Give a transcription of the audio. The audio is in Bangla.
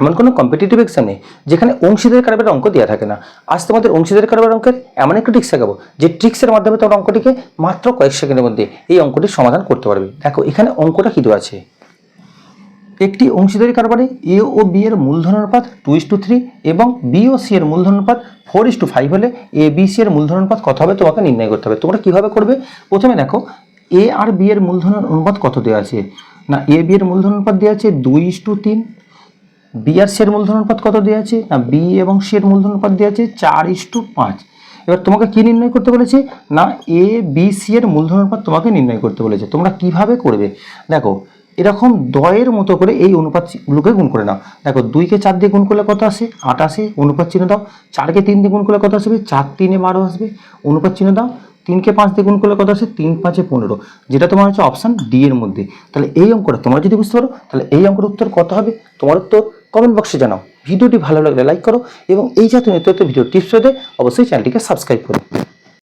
এমন কোনো কম্পিটিটিভ এক্সাম নেই, যেখানে অংশীদারি কারবারের অঙ্ক দেওয়া থাকে না। আজ তোমাদের অংশীদারি কারবার অঙ্কের এমন একটা ট্রিক্স শেখাবো যে ট্রিক্সের মাধ্যমে তোমরা অঙ্কটিকে মাত্র কয়েক সেকেন্ডের মধ্যে এই অঙ্কটির সমাধান করতে পারবে। দেখো, এখানে অঙ্কটা কী আছে? একটি অংশীদারি কারবারে এ ও বি এর মূলধন অনুপাত টু ইস টু থ্রি এবং বি ও সি এর মূলধন অনুপাত ফোর ইস টু ফাইভ হলে এ বি সি এর মূলধন অনুপাত কত হবে তোমাকে নির্ণয় করতে হবে। তোমরা কীভাবে করবে? প্রথমে দেখো এ আর বি এর মূলধন অনুপাত কত দেওয়া আছে? না এ বি এর মূলধন অনুপাত দেওয়া আছে দুই ইস টু তিন বি আর সি এর মূলধন অনুপাত কত দেওয়া আছে? না বি এবং সি এর মূলধন অনুপাত দেওয়া আছে চার ইস টু পাঁচ। এবার তোমাকে কি নির্ণয় করতে বলেছে? না এ বি সি এর মূলধন অনুপাত তোমাকে নির্ণয় করতে বলেছে। তোমরা কীভাবে করবে? দেখো, এরকম দয়ের মতো করে এই অনুপাতগুলোকে গুণ করে নাও। দেখো দুইকে চার দিয়ে গুণ করলে কত আসে? আট আসে। অনুপাত চিহ্ন দাও। চারকে তিন দিয়ে গুণ করলে কত আসবে? চার তিনে বারো আসবে। অনুপাত চিহ্ন দাও। তিনকে পাঁচ দিয়ে গুণ করলে কত আসে? তিন পাঁচে পনেরো। যেটা তোমার হচ্ছে অপশান ডি এর মধ্যে। তাহলে এই অঙ্কটা তোমরা যদি বুঝতে পারো, তাহলে এই অঙ্কের উত্তর কত হবে? তোমার উত্তর কমেন্ট বক্সে জানাও। ভিডিওটি ভালো লাগলে লাইক করো এবং এই জাতীয় নেতৃত্ব ভিডিও টিপস পেতে অবশ্যই চ্যানেলটিকে সাবস্ক্রাইব করো।